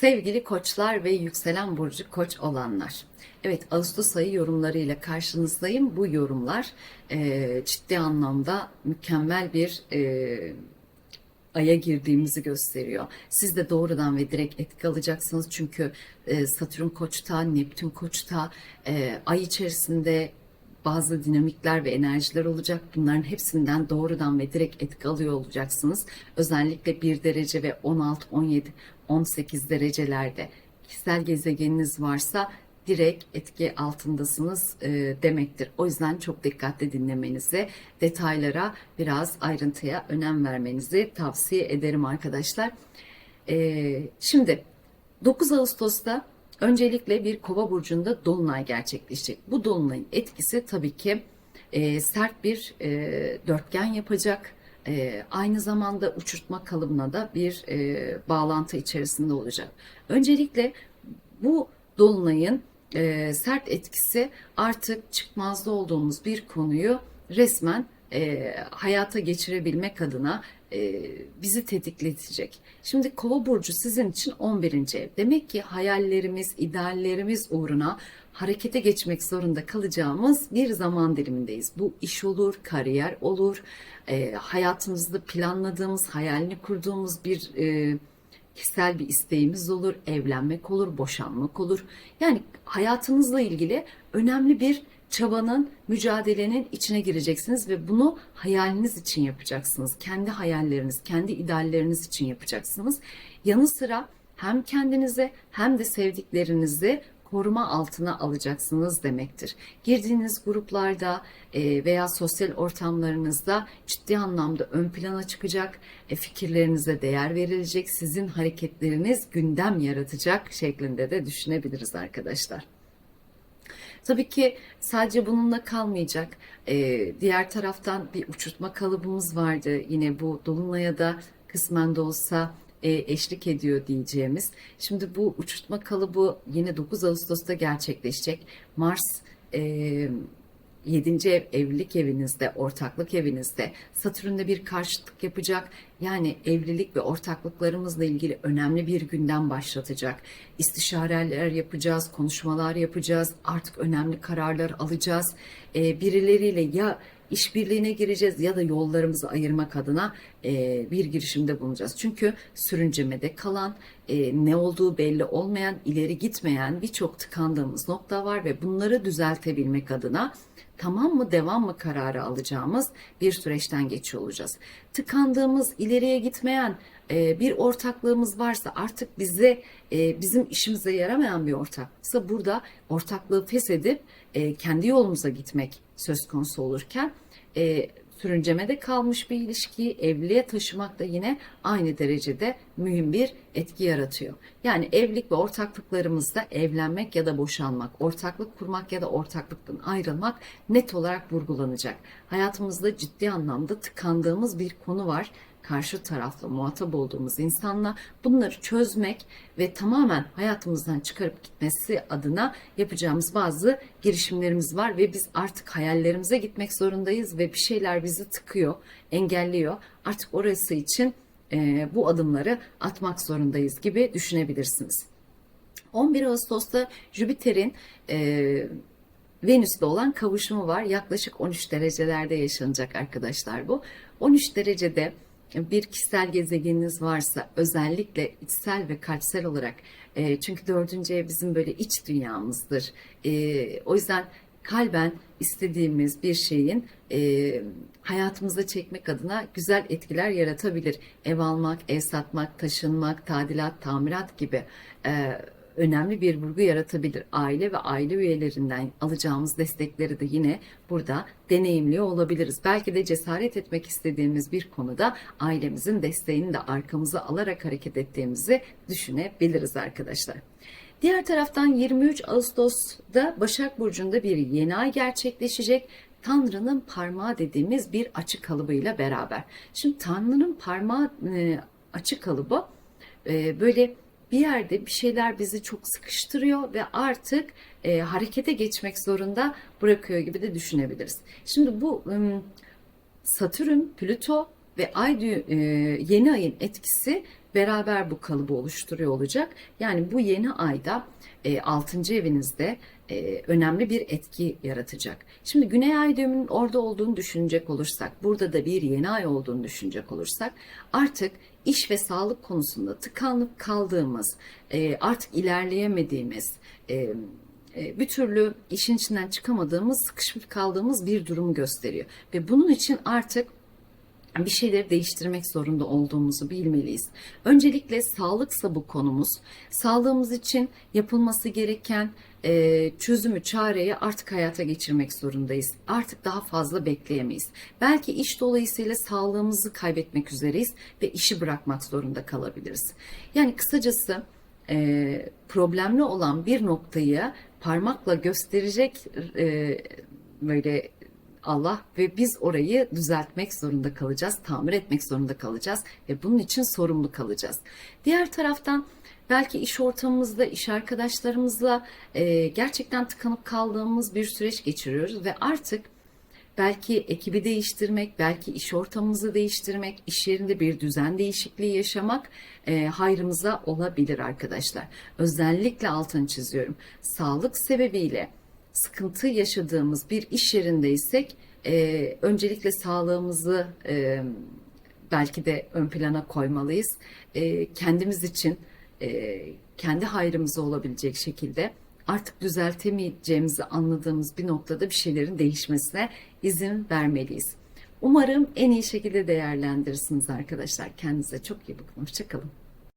Sevgili koçlar ve yükselen burcu koç olanlar. Evet Ağustos ayı yorumlarıyla karşınızdayım. Bu yorumlar e, ciddi anlamda mükemmel bir e, aya girdiğimizi gösteriyor. Siz de doğrudan ve direkt etki alacaksınız. Çünkü e, Satürn koçta, Neptün koçta, e, ay içerisinde bazı dinamikler ve enerjiler olacak. Bunların hepsinden doğrudan ve direkt etki alıyor olacaksınız. Özellikle 1 derece ve 16, 17, 18 derecelerde kişisel gezegeniniz varsa direkt etki altındasınız e, demektir. O yüzden çok dikkatli dinlemenizi, detaylara biraz ayrıntıya önem vermenizi tavsiye ederim arkadaşlar. E, şimdi 9 Ağustos'ta öncelikle bir kova burcunda dolunay gerçekleşecek. Bu dolunayın etkisi tabii ki e, sert bir e, dörtgen yapacak. E, aynı zamanda uçurtma kalıbına da bir e, bağlantı içerisinde olacak. Öncelikle bu dolunayın e, sert etkisi artık çıkmazda olduğumuz bir konuyu resmen e, hayata geçirebilmek adına e, bizi tetikletecek. Şimdi Kova burcu sizin için 11. ev. Demek ki hayallerimiz, ideallerimiz uğruna harekete geçmek zorunda kalacağımız bir zaman dilimindeyiz. Bu iş olur, kariyer olur, e, hayatımızda planladığımız, hayalini kurduğumuz bir e, kişisel bir isteğimiz olur, evlenmek olur, boşanmak olur. Yani hayatınızla ilgili önemli bir çabanın, mücadelenin içine gireceksiniz ve bunu hayaliniz için yapacaksınız. Kendi hayalleriniz, kendi idealleriniz için yapacaksınız. Yanı sıra hem kendinize hem de sevdiklerinizi koruma altına alacaksınız demektir. Girdiğiniz gruplarda e, veya sosyal ortamlarınızda ciddi anlamda ön plana çıkacak, e, fikirlerinize değer verilecek, sizin hareketleriniz gündem yaratacak şeklinde de düşünebiliriz arkadaşlar. Tabii ki sadece bununla kalmayacak. Ee, diğer taraftan bir uçurtma kalıbımız vardı. Yine bu Dolunay'a da kısmen de olsa e, eşlik ediyor diyeceğimiz. Şimdi bu uçurtma kalıbı yine 9 Ağustos'ta gerçekleşecek. Mars e, 7. ev evlilik evinizde, ortaklık evinizde Satürn'de bir karşıtlık yapacak. Yani evlilik ve ortaklıklarımızla ilgili önemli bir gündem başlatacak. İstişareler yapacağız, konuşmalar yapacağız, artık önemli kararlar alacağız. Ee, birileriyle ya işbirliğine gireceğiz ya da yollarımızı ayırmak adına e, bir girişimde bulunacağız. Çünkü sürüncemede kalan, e, ne olduğu belli olmayan, ileri gitmeyen birçok tıkandığımız nokta var ve bunları düzeltebilmek adına tamam mı devam mı kararı alacağımız bir süreçten geçiyor olacağız. Tıkandığımız, ileriye gitmeyen e, bir ortaklığımız varsa artık bize bizim işimize yaramayan bir ortaklıksa burada ortaklığı feshedip kendi yolumuza gitmek söz konusu olurken sürüncemede kalmış bir ilişkiyi evliliğe taşımak da yine aynı derecede mühim bir etki yaratıyor. Yani evlilik ve ortaklıklarımızda evlenmek ya da boşanmak, ortaklık kurmak ya da ortaklıktan ayrılmak net olarak vurgulanacak. Hayatımızda ciddi anlamda tıkandığımız bir konu var karşı tarafla muhatap olduğumuz insanla bunları çözmek ve tamamen hayatımızdan çıkarıp gitmesi adına yapacağımız bazı girişimlerimiz var ve biz artık hayallerimize gitmek zorundayız ve bir şeyler bizi tıkıyor, engelliyor. Artık orası için e, bu adımları atmak zorundayız gibi düşünebilirsiniz. 11 Ağustos'ta Jüpiter'in e, Venüs'le olan kavuşumu var. Yaklaşık 13 derecelerde yaşanacak arkadaşlar bu. 13 derecede bir kişisel gezegeniniz varsa özellikle içsel ve kalpsel olarak e, çünkü dördüncü ev bizim böyle iç dünyamızdır. E, o yüzden kalben istediğimiz bir şeyin e, hayatımıza çekmek adına güzel etkiler yaratabilir. Ev almak, ev satmak, taşınmak, tadilat, tamirat gibi e, önemli bir vurgu yaratabilir. Aile ve aile üyelerinden alacağımız destekleri de yine burada deneyimliyor olabiliriz. Belki de cesaret etmek istediğimiz bir konuda ailemizin desteğini de arkamıza alarak hareket ettiğimizi düşünebiliriz arkadaşlar. Diğer taraftan 23 Ağustos'da Başak Burcu'nda bir yeni ay gerçekleşecek. Tanrı'nın parmağı dediğimiz bir açık kalıbıyla beraber. Şimdi Tanrı'nın parmağı e, açık kalıbı e, böyle bir yerde bir şeyler bizi çok sıkıştırıyor ve artık e, harekete geçmek zorunda bırakıyor gibi de düşünebiliriz. Şimdi bu Satürn, Plüto ve Ay e, yeni ayın etkisi beraber bu kalıbı oluşturuyor olacak. Yani bu yeni ayda e, 6. evinizde e, önemli bir etki yaratacak. Şimdi Güney Ay düğümünün orada olduğunu düşünecek olursak, burada da bir yeni ay olduğunu düşünecek olursak artık iş ve sağlık konusunda tıkanıp kaldığımız, e, artık ilerleyemediğimiz, e, e, bir türlü işin içinden çıkamadığımız, sıkışıp kaldığımız bir durum gösteriyor. Ve bunun için artık bir şeyleri değiştirmek zorunda olduğumuzu bilmeliyiz. Öncelikle sağlıksa bu konumuz. Sağlığımız için yapılması gereken e, çözümü, çareyi artık hayata geçirmek zorundayız. Artık daha fazla bekleyemeyiz. Belki iş dolayısıyla sağlığımızı kaybetmek üzereyiz ve işi bırakmak zorunda kalabiliriz. Yani kısacası e, problemli olan bir noktayı parmakla gösterecek e, böyle Allah ve biz orayı düzeltmek zorunda kalacağız, tamir etmek zorunda kalacağız ve bunun için sorumlu kalacağız. Diğer taraftan belki iş ortamımızda, iş arkadaşlarımızla e, gerçekten tıkanıp kaldığımız bir süreç geçiriyoruz ve artık belki ekibi değiştirmek, belki iş ortamımızı değiştirmek, iş yerinde bir düzen değişikliği yaşamak e, hayrımıza olabilir arkadaşlar. Özellikle altını çiziyorum. Sağlık sebebiyle sıkıntı yaşadığımız bir iş yerindeysek e, öncelikle sağlığımızı e, belki de ön plana koymalıyız. E, kendimiz için e, kendi hayrımıza olabilecek şekilde artık düzeltemeyeceğimizi anladığımız bir noktada bir şeylerin değişmesine izin vermeliyiz. Umarım en iyi şekilde değerlendirirsiniz arkadaşlar. Kendinize çok iyi bakın. Hoşçakalın.